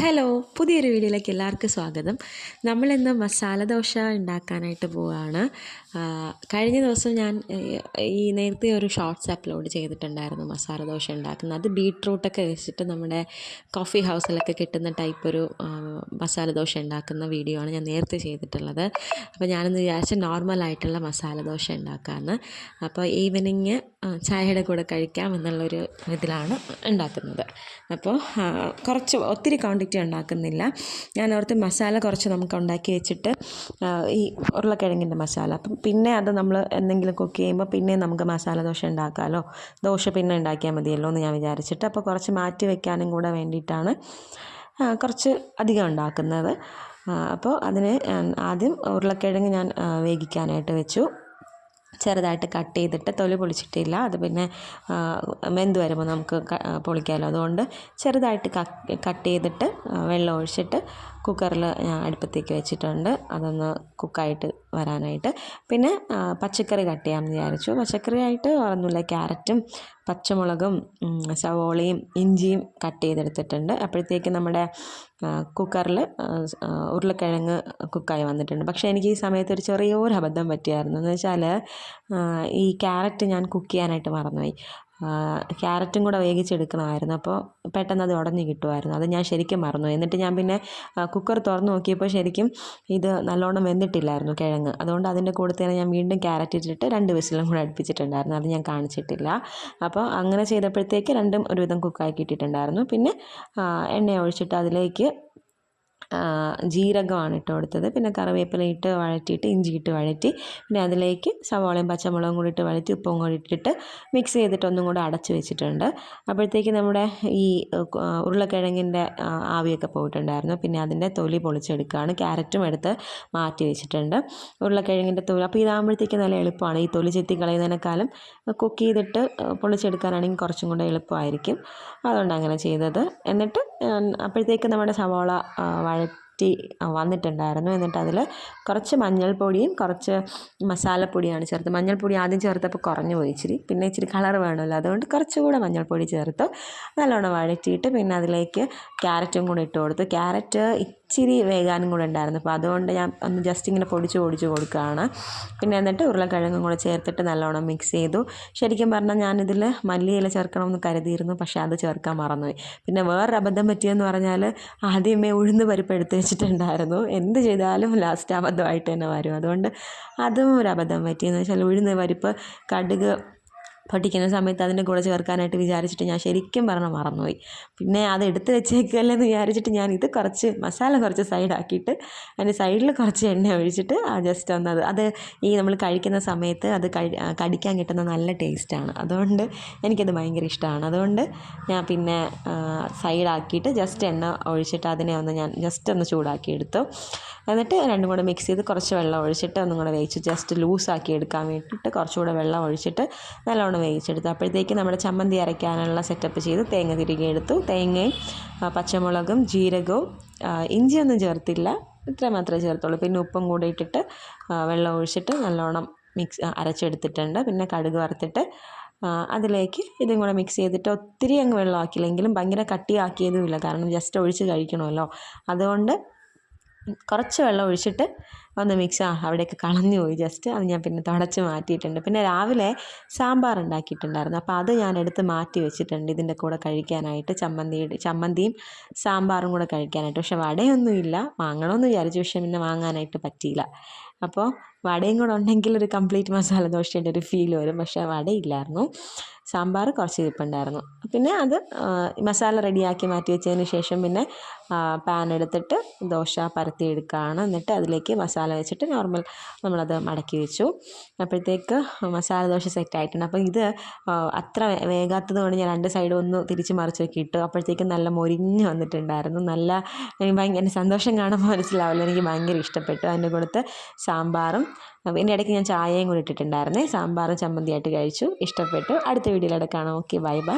Hello പുതിയൊരു വീഡിയോയിലേക്ക് എല്ലാവർക്കും സ്വാഗതം. നമ്മളിന്ന് മസാല ദോശ ഉണ്ടാക്കാനായിട്ട് പോവുകയാണ് കഴിഞ്ഞ ദിവസം ഞാൻ ഈ നേരത്തെ ഒരു ഷോർട്സ് അപ്ലോഡ് ചെയ്തിട്ടുണ്ടായിരുന്നു മസാല ദോശ ഉണ്ടാക്കുന്നത്. അത് ബീട്രൂട്ടൊക്കെ വെച്ചിട്ട് നമ്മുടെ കോഫി ഹൗസിലൊക്കെ കിട്ടുന്ന ടൈപ്പ് ഒരു മസാല ദോശ ഉണ്ടാക്കുന്ന വീഡിയോ ആണ് ഞാൻ നേരത്തെ ചെയ്തിട്ടുള്ളത്. അപ്പോൾ ഞാനിന്ന് വിചാരിച്ച നോർമലായിട്ടുള്ള മസാല ദോശ ഉണ്ടാക്കാമെന്ന് അപ്പോൾ ഈവനിങ് ചായയുടെ കൂടെ കഴിക്കാം എന്നുള്ളൊരു ഇതിലാണ് ഉണ്ടാക്കുന്നത്. അപ്പോൾ കുറച്ച് ഒത്തിരി ക്വാണ്ടിറ്റി ഉണ്ടാക്കുന്നില്ല. ഞാൻ ഓർത്ത് മസാല കുറച്ച് നമുക്ക് ഉണ്ടാക്കി വെച്ചിട്ട് ഈ ഉരുളക്കിഴങ്ങിന്റെ മസാല. അപ്പം പിന്നെ അത് നമ്മൾ എന്തെങ്കിലും കുക്ക് ചെയ്യുമ്പോൾ പിന്നെ നമുക്ക് മസാല ദോശ ഉണ്ടാക്കാമല്ലോ ദോശ പിന്നെ ഉണ്ടാക്കിയാൽ മതിയല്ലോ എന്ന് ഞാൻ വിചാരിച്ചിട്ട് അപ്പോൾ കുറച്ച് മാറ്റി വെക്കാനും കൂടെ വേണ്ടിയിട്ടാണ് കുറച്ച് അധികം ഉണ്ടാക്കുന്നത്. അപ്പോൾ അതിന് ആദ്യം ഉരുളക്കിഴങ്ങ് ഞാൻ വേവിക്കാനായിട്ട് വെച്ചു. ചെറുതായിട്ട് കട്ട് ചെയ്തിട്ട് തൊലി പൊളിച്ചിട്ടില്ല. അത് പിന്നെ വെന്ത് വരുമ്പോൾ നമുക്ക് പൊളിക്കാമല്ലോ അതുകൊണ്ട് ചെറുതായിട്ട് കട്ട് ചെയ്തിട്ട് വെള്ളം ഒഴിച്ചിട്ട് കുക്കറിൽ ഞാൻ അടുപ്പത്തേക്ക് വെച്ചിട്ടുണ്ട്. അതൊന്ന് കുക്കായിട്ട് വരാനായിട്ട്. പിന്നെ പച്ചക്കറി കട്ട് ചെയ്യാമെന്ന് വിചാരിച്ചു. പച്ചക്കറി ആയിട്ട് ഒന്നുമില്ല ക്യാരറ്റും പച്ചമുളകും സവോളയും ഇഞ്ചിയും കട്ട് ചെയ്തെടുത്തിട്ടുണ്ട്. അപ്പോഴത്തേക്ക് നമ്മുടെ കുക്കറിൽ ഉരുളക്കിഴങ്ങ് കുക്കായി വന്നിട്ടുണ്ട്. പക്ഷേ എനിക്ക് ഈ സമയത്ത് ഒരു ചെറിയൊരു അബദ്ധം പറ്റിയായിരുന്നു. എന്ന് വെച്ചാൽ ഈ ക്യാരറ്റ് ഞാൻ കുക്ക് ചെയ്യാനായിട്ട് മറന്നുപോയി. ക്യാരറ്റും കൂടെ വേവിച്ചെടുക്കണമായിരുന്നു. അപ്പോൾ പെട്ടെന്ന് അത് ഉടഞ്ഞ് കിട്ടുമായിരുന്നു. അത് ഞാൻ ശരിക്കും മറന്നു. എന്നിട്ട് ഞാൻ പിന്നെ കുക്കർ തുറന്ന് നോക്കിയപ്പോൾ ശരിക്കും ഇത് നല്ലോണം വെന്നിട്ടില്ലായിരുന്നു കിഴങ്ങ്. അതുകൊണ്ട് അതിന്റെ കൂടെ തന്നെ ഞാൻ വീണ്ടും ക്യാരറ്റ് ഇട്ടിട്ട് രണ്ട് വിസിലും കൂടെ അടുപ്പിച്ചിട്ടുണ്ടായിരുന്നു. അത് ഞാൻ കാണിച്ചിട്ടില്ല. അപ്പോൾ അങ്ങനെ ചെയ്തപ്പോഴത്തേക്ക് രണ്ടും ഒരുവിധം കുക്കാക്കി ഇട്ടിട്ടുണ്ടായിരുന്നു. പിന്നെ എണ്ണ ഒഴിച്ചിട്ട് അതിലേക്ക് ജീരകമാണ് ഇട്ട് കൊടുത്തത്. പിന്നെ കറിവേപ്പില ഇട്ട് വഴറ്റിയിട്ട് ഇഞ്ചി ഇട്ട് വഴറ്റി. പിന്നെ അതിലേക്ക് സവാളയും പച്ചമുളകും കൂടി ഇട്ട് വഴറ്റി ഉപ്പും കൂടി ഇട്ടിട്ട് മിക്സ് ചെയ്തിട്ട് ഒന്നും കൂടെ അടച്ച് വെച്ചിട്ടുണ്ട്. അപ്പോഴത്തേക്ക് നമ്മുടെ ഈ ഉരുളക്കിഴങ്ങിന്റെ ആവിയൊക്കെ പോയിട്ടുണ്ടായിരുന്നു. പിന്നെ അതിന്റെ തൊലി പൊളിച്ചെടുക്കുകയാണ്. ക്യാരറ്റും എടുത്ത് മാറ്റി വെച്ചിട്ടുണ്ട്. ഉരുളക്കിഴങ്ങിന്റെ തൊലി. അപ്പോൾ ഇതാകുമ്പോഴത്തേക്ക് നല്ല എളുപ്പമാണ്. ഈ തൊലി ചെത്തി കളയുന്നതിനേക്കാളും കുക്ക് ചെയ്തിട്ട് പൊളിച്ചെടുക്കാനാണെങ്കിൽ കുറച്ചും കൂടെ എളുപ്പമായിരിക്കും. അതുകൊണ്ട് അങ്ങനെ ചെയ്തത്. എന്നിട്ട് അപ്പോഴത്തേക്ക് നമ്മുടെ സവാള വഴറ്റി വന്നിട്ടുണ്ടായിരുന്നു. എന്നിട്ട് അതിൽ കുറച്ച് മഞ്ഞൾപ്പൊടിയും കുറച്ച് മസാലപ്പൊടിയാണ് ചേർത്ത്. മഞ്ഞൾപ്പൊടി ആദ്യം ചേർത്തപ്പോൾ കുറഞ്ഞു പോയി ഇച്ചിരി. പിന്നെ ഇച്ചിരി കളർ വേണമല്ലോ. അതുകൊണ്ട് കുറച്ചുകൂടെ മഞ്ഞൾപ്പൊടി ചേർത്ത് നല്ലോണം വഴറ്റിയിട്ട് പിന്നെ അതിലേക്ക് ക്യാരറ്റും കൂടി ഇട്ട് കൊടുത്തു. ക്യാരറ്റ് ഇച്ചിരി വേഗാനും കൂടെ ഉണ്ടായിരുന്നു. അപ്പോൾ അതുകൊണ്ട് ഞാൻ ഒന്ന് ജസ്റ്റ് ഇങ്ങനെ പൊടിച്ച് പൊടിച്ച് കൊടുക്കുകയാണ്. പിന്നെ എന്നിട്ട് ഉരുളക്കിഴങ്ങും കൂടെ ചേർത്തിട്ട് നല്ലോണം മിക്സ് ചെയ്തു. ശരിക്കും പറഞ്ഞാൽ ഞാനിതിൽ മല്ലിയില ചേർക്കണമെന്ന് കരുതിയിരുന്നു. പക്ഷേ അത് ചേർക്കാൻ മറന്നുപോയി. പിന്നെ വേറൊരു അബദ്ധം പറ്റിയെന്ന് പറഞ്ഞാൽ ആദ്യമേ ഉഴുന്ന് പരിപ്പ് എടുത്ത് വെച്ചിട്ടുണ്ടായിരുന്നു. എന്ത് ചെയ്താലും ലാസ്റ്റ് അബദ്ധമായിട്ട് തന്നെ വരും. അതുകൊണ്ട് അതും ഒരു അബദ്ധം പറ്റിയെന്ന് വെച്ചാൽ ഉഴുന്ന് പരിപ്പ് കടുക് പൊട്ടിക്കുന്ന സമയത്ത് അതിന്റെ കൂടെ ചേർക്കാനായിട്ട് വിചാരിച്ചിട്ട് ഞാൻ ശരിക്കും പറഞ്ഞാൽ മറന്നുപോയി. പിന്നെ അത് എടുത്ത് വെച്ചേക്കല്ലേ എന്ന് വിചാരിച്ചിട്ട് ഞാൻ ഇത് കുറച്ച് മസാല കുറച്ച് സൈഡാക്കിയിട്ട് അതിന്റെ സൈഡിൽ കുറച്ച് എണ്ണ ഒഴിച്ചിട്ട് ആ ജസ്റ്റ് ഒന്നത് അത് ഈ നമ്മൾ കഴിക്കുന്ന സമയത്ത് അത് കടിക്കാൻ കിട്ടുന്ന നല്ല ടേസ്റ്റാണ് അതുകൊണ്ട് എനിക്കത് ഭയങ്കര ഇഷ്ടമാണ്. അതുകൊണ്ട് ഞാൻ പിന്നെ സൈഡാക്കിയിട്ട് ജസ്റ്റ് എണ്ണ ഒഴിച്ചിട്ട് അതിനെ ഒന്ന് ഞാൻ ജസ്റ്റ് ഒന്ന് ചൂടാക്കി എടുത്തു. എന്നിട്ട് രണ്ടും കൂടെ മിക്സ് ചെയ്ത് കുറച്ച് വെള്ളം ഒഴിച്ചിട്ട് ഒന്നും കൂടെ വേവിച്ച് ജസ്റ്റ് ലൂസാക്കി എടുക്കാൻ വേണ്ടിയിട്ട് കുറച്ചുകൂടെ വെള്ളം ഒഴിച്ചിട്ട് നല്ലോണം വേവിച്ചെടുത്തു അപ്പോഴത്തേക്ക് നമ്മുടെ ചമ്മന്തി അരയ്ക്കാനുള്ള സെറ്റപ്പ് ചെയ്ത് തേങ്ങ തിരികെ എടുത്തു. തേങ്ങയും പച്ചമുളകും ജീരകവും ഇഞ്ചിയൊന്നും ചേർത്തില്ല. ഇത്ര മാത്രമേ ചേർത്തുള്ളൂ. പിന്നെ ഉപ്പും കൂടി ഇട്ടിട്ട് വെള്ളം ഒഴിച്ചിട്ട് നല്ലോണം മിക്സ് അരച്ചെടുത്തിട്ടുണ്ട്. പിന്നെ കടുക് വറുത്തിട്ട് അതിലേക്ക് ഇതും കൂടെ മിക്സ് ചെയ്തിട്ട് ഒത്തിരി അങ്ങ് വെള്ളമാക്കിയില്ലെങ്കിലും ഭയങ്കര കട്ടിയാക്കിയതുമില്ല. കാരണം ജസ്റ്റ് ഒഴിച്ച് കഴിക്കണമല്ലോ. അതുകൊണ്ട് കുറച്ച് വെള്ളം ഒഴിച്ചിട്ട് ഒന്ന് മിക്സ് ആ അവിടെയൊക്കെ കളഞ്ഞു പോയി. ജസ്റ്റ് അത് ഞാൻ പിന്നെ തുടച്ച് മാറ്റിയിട്ടുണ്ട്. പിന്നെ രാവിലെ സാമ്പാർ ഉണ്ടാക്കിയിട്ടുണ്ടായിരുന്നു. അപ്പോൾ അത് ഞാൻ എടുത്ത് മാറ്റി വെച്ചിട്ടുണ്ട് ഇതിന്റെ കൂടെ കഴിക്കാനായിട്ട്. ചമ്മന്തിയുടെ ചമ്മന്തിയും സാമ്പാറും കൂടെ കഴിക്കാനായിട്ട്. വടയൊന്നും വടയൊന്നുമില്ല. വാങ്ങണമെന്ന് വിചാരിച്ചു. പക്ഷേ പിന്നെ വാങ്ങാനായിട്ട് പറ്റിയില്ല. അപ്പോൾ വടയും കൂടെ ഉണ്ടെങ്കിൽ ഒരു കംപ്ലീറ്റ് മസാല ദോശയുടെ ഒരു ഫീൽ വരും. പക്ഷേ വടയില്ലായിരുന്നു. സാമ്പാർ കുറച്ച് ഇരിപ്പുണ്ടായിരുന്നു. പിന്നെ അത് മസാല റെഡിയാക്കി മാറ്റി വെച്ചതിന് ശേഷം പിന്നെ പാൻ എടുത്തിട്ട് ദോശ പരത്തിയെടുക്കുകയാണ് എന്നിട്ട് അതിലേക്ക് മസാല വെച്ചിട്ട് നോർമൽ നമ്മളത് മടക്കി വെച്ചു. അപ്പോഴത്തേക്ക് മസാല ദോശ സെറ്റ് ആയിട്ടുണ്ട്. അപ്പോൾ ഇത് അത്ര വേഗാത്തത് കൊണ്ട് ഞാൻ രണ്ട് സൈഡും ഒന്ന് തിരിച്ച് മറിച്ചൊക്കെ ഇട്ടു. അപ്പോഴത്തേക്കും നല്ല മൊരിഞ്ഞ് വന്നിട്ടുണ്ടായിരുന്നു. നല്ല ഭയങ്കര സന്തോഷം കാണുമ്പോൾ മനസ്സിലാവില്ല. എനിക്ക് ഭയങ്കര ഇഷ്ടപ്പെട്ടു. അതിന്റെ കൂടുത്ത് സാമ്പാറും പിന്നെ ഇടയ്ക്ക് ഞാൻ ചായയും കൂടി ഇട്ടിട്ടുണ്ടായിരുന്നേ. സാമ്പാറും ചമ്മന്തിയായിട്ട് കഴിച്ചു. ഇഷ്ടപ്പെട്ടു. അടുത്ത വീഡിയോയിലൂടെ കാണാം. Okay bye bye